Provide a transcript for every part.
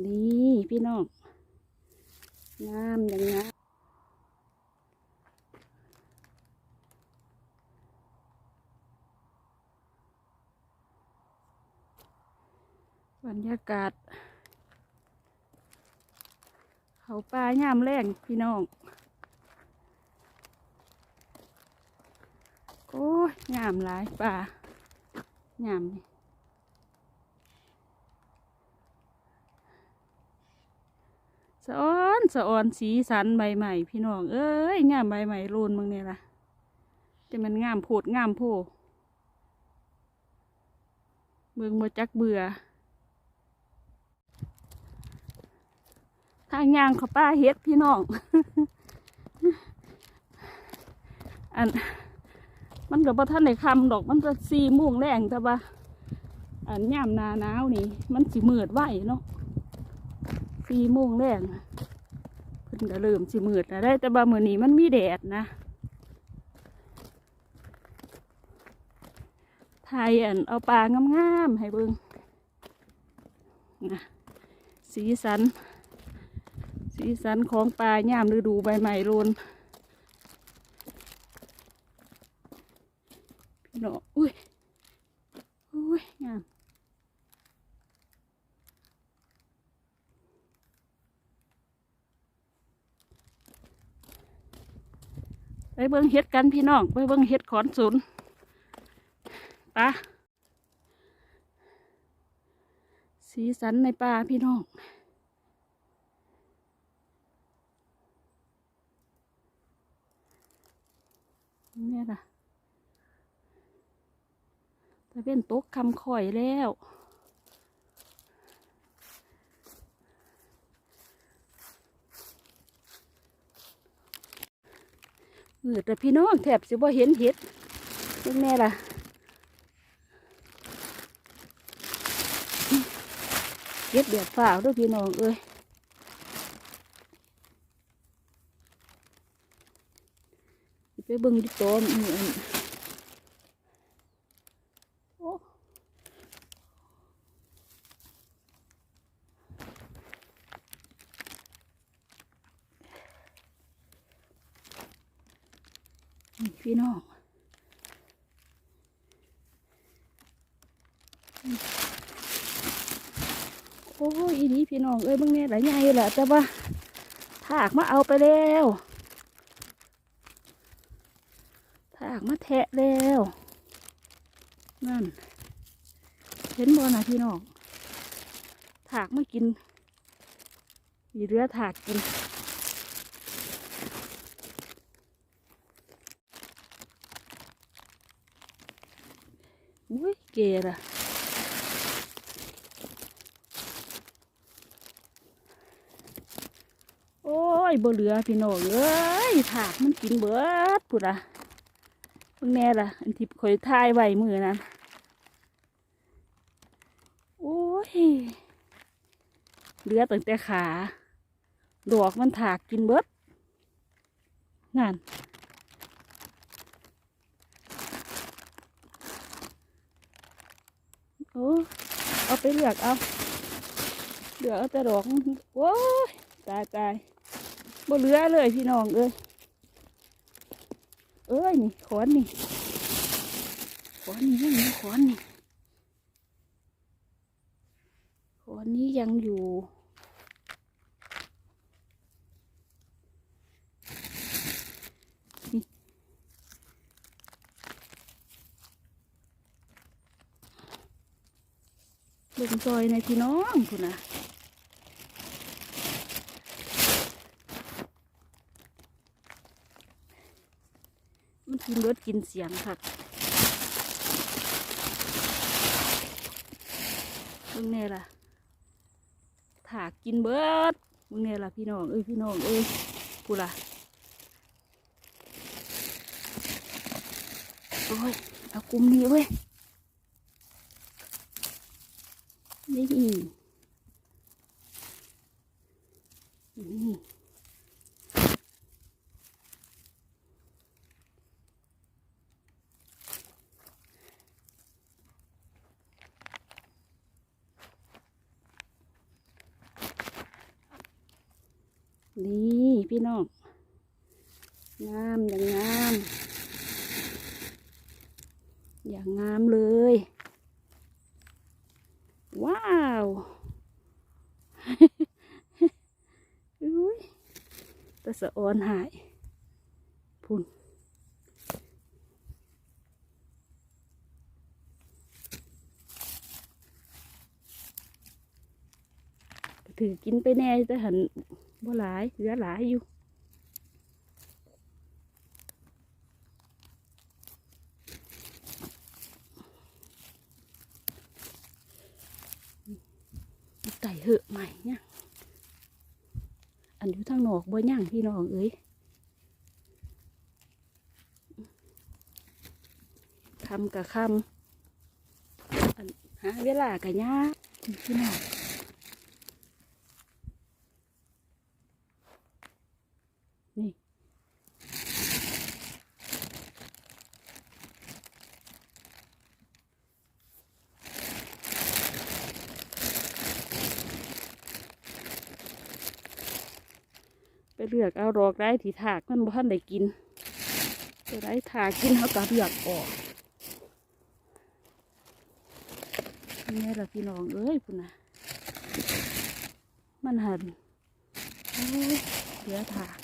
นี่พี่น้องงามอย่างนี้บรรยากาศ เขาปลาย่ามแรงพี่น้อง โอ้ยงามหลายปลางามนี่ สะออนสะออนสีสันใบใหม่พี่น้อง เอ้ยงามใบใหม่โลนมึงเนี่ยล่ะแต่มันงามโพดงามโพเมืองบ่จักเบื่อทางยางเขาป้าเฮ็ดพี่น้อง อัน มันกับพ่ท่านในคำดอกมันจะซีม่วงแรงแต่ว่า อันย่ามนาหนาวนี่ มันสิมืดไหวเนาะ ซีม่วงแรงเพิ่นก็เริ่มสิมืดแล้วได้แต่ว่ามือนี้มันมีแดดนะไทยอันเอาปลางามๆให้เบิ่งนะสีสัน สีสันของปลาย่ามฤดูใบใหม่โรนพี่น้องอุ้ยอุ้ยงาม ไปเบิ่งเฮ็ดกันพี่น้องไปเบิ่งเฮ็ดขอนสุนปลาสีสันในป่าพี่น้องนี่ล่ะแต่เป็นตกคำข่อยแล้ว ออแต่พี่น้องแถบสิบ่เห็นเห็ดเป็นแม่ล่ะเห็ดเดือดฝ่าด้วยพี่น้องเอ้ยไปเบิ่งดิโต้นนี่อั พี่น้องโอ้ยอีนี้พี่น้องเอ้ยเบิ่งเนี่ยหลายใหญ่แหละแต่ว่าถากมาเอาไปแล้วถากมาแทะแล้วนั่นเห็นบ่นะพี่น้องถากมากินมีเรือถากกิน อุ้ยเกละโอ้ยบ่เหลือพี่น้องเอ้ยถากมันกินเบิดปุดอะ เพิ่งแน่ล่ะ อันที่คอยทายไว้มือนั้น โอ้เอาไปเลือกเอาเลือกเอาแต่ดอกโอ้ยตายตายบ่เหลือเลยพี่น้องเอ้ยเอ้ยนี่ขอนนี่ขอนนี่ยังมีขอนนี่ขอนนี้ยังอยู่ บิ่งซอยในพี่น้องคุณนะมันกินรสกินเสียงค่ะเบิ่งแน่ล่ะถากกินเบิดเบิ่งแน่ล่ะพี่น้องเอ้ยพี่น้องเอ้ยกูล่ะโอ้ยเอากลุ่มนี้เว้ย นี่นี่นี่พี่น้องงามอย่างงาม อย่างงามเลย ว้าว อุ้ยแตะ สะอ้อนหายพุ่นถือกินไปแน่แต่หันบ่หลายเหลือหลายอยู่ไก่เหอะใหม่เนี่ย อันอยู่ทางนอกบ่ย่างพี่น้องเอ้ยคำกับคำอันหาเวลากับยาพี่น้อง เลือกเอาดอกได้ที่ถากมันบ่ทันได้กินตัวได้ถากกินเขาก็เลือกออกนี่แหละพี่น้องเอ้ยพุ่นนะมันหันโอ้ยเหลือถาก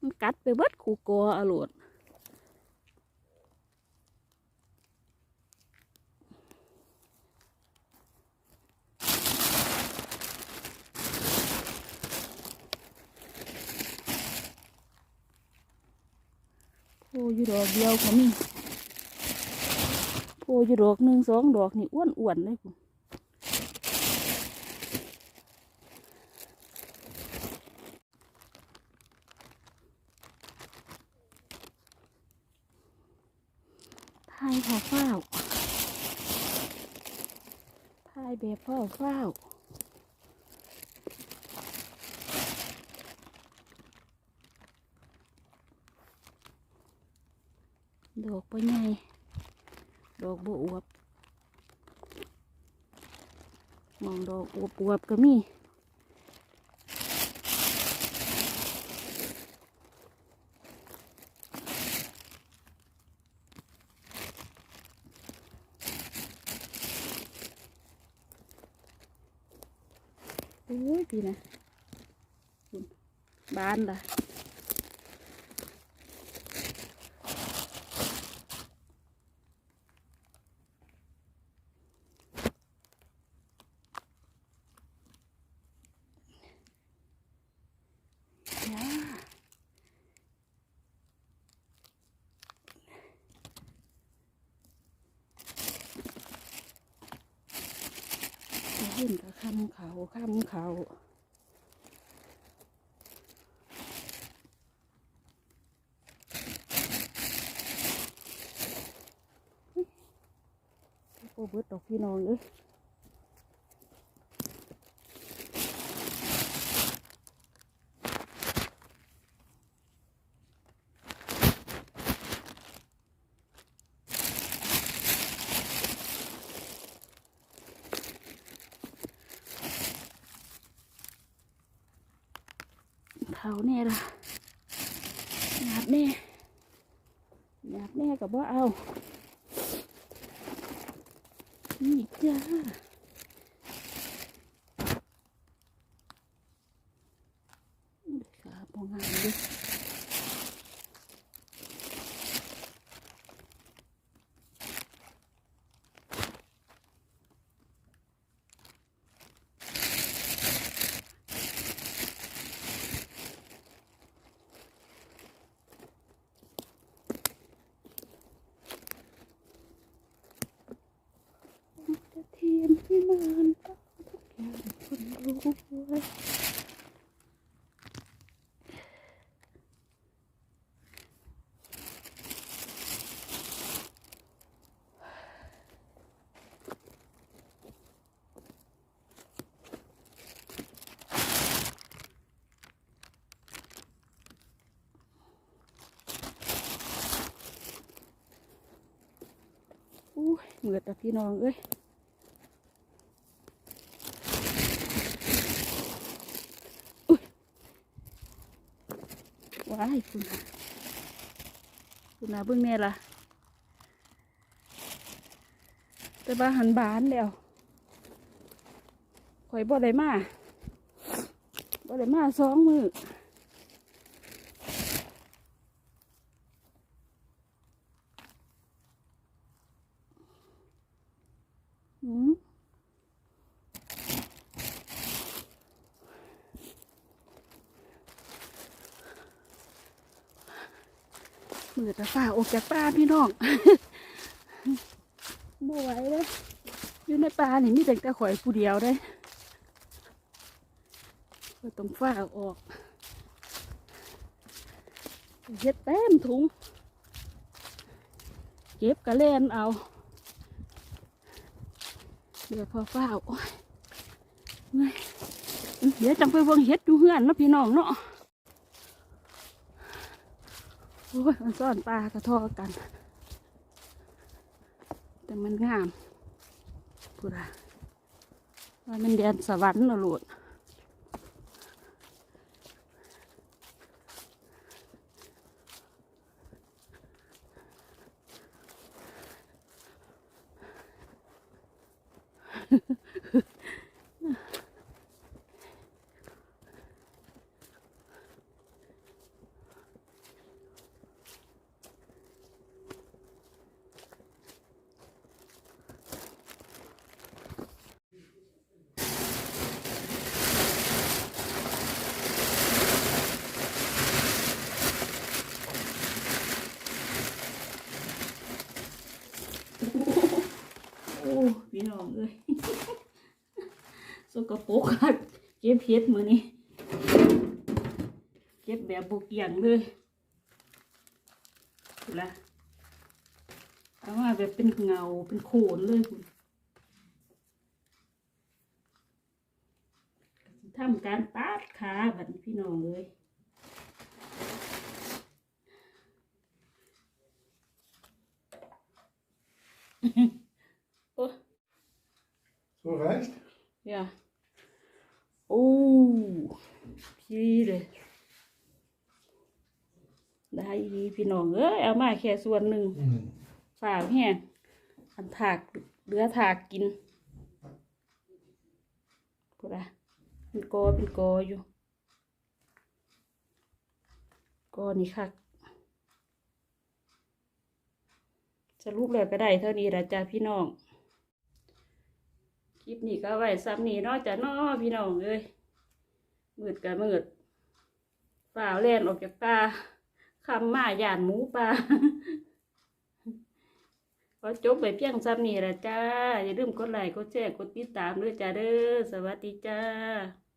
มันกัดไปเบิดขู่กออรวด อยู่ดอกเดียวเขามีโพอยู่ดอกหนึ่งสองดอกนี่อ้วนอ้วนๆเลยคุณทายผ่าเฝ้าวทายแบบเฝ้าเฝ้า ดอกปะไงดอกบัวอวบมองดอกอวบอวบก็มีโอ้ยพี่นะบานล่ะ จ้า ขึ้นกับคำเขาคำเขาโอ้เบิดดอกพี่น้องเอ้ย เขาแน่ละหยาบแน่หยาบแน่กับว่าเอา นี่จ้าขาปองงานด้วยระเทียมที่มันต้องทุกอย่างคนรู้ไว้ อุ้ยเหมือดแต่พี่น้องเอ้ย ว้าย คุณนะคุณน่ะเบิ่งแน่ล่ะแต่ว่าหันบานแล้วข่อยบ่ได้มาบ่ได้มาสองมือหืม มือตะฝ่าออกจากป่าพี่น้องบ่ไหวเลยอยู่ในป่านี่มีแต่ตะข่อยผู้เดียวได้ก็ต้องฝ้าออกเฮ็ดเต็มถุง เก็บกระเล่นเอา เดี๋ยวพอฝ้าโอ้ยเมื่อยอื้อเดี๋ยวจังไปเบิ่งเฮ็ดอยู่เฮือนเนาะพี่น้องเนาะ โอ้ยมันซ่อนปลากระทอกัน แต่มันงามพูดอะว่ามันเดียนสวรรค์นะลูก โอ้พี่น้องเอ้ย สกปรกคักเก็บเห็ดมือนี้เก็บแบบบุกเกี่ยงเลยดูละเอามาแบบเป็นเงาเป็นโขนเลยคุณทำการตัดขาแบบนี้พี่น้องเลยโอ้ So reicht? Ja. โอ้พี่เลย ได้อี พี่น้องเอ้ยเอามาแค่ส่วนหนึ่ง Mhm. ฝากแห้งอันถากเหลือถากกินพูดอะเป็นกอเป็นกออยู่กอนี่ค่ะสรุปแล้วก็ได้เท่านี้ละจ้าพี่น้อง คลิปนี้ก็ไว้ซ้ำนี้เนาะจ้ะเนาะพี่น้องเอ้ยมืดก็มืดฝ่าวแล่นออกจากป่า คำมาหย่านหมูปลาขอจบไปเพียงซ้ำนี่ละจ้า อย่าลืมกดไลค์กดแชร์กดติดตามด้วยจ้าเด้อสวัสดีจ้า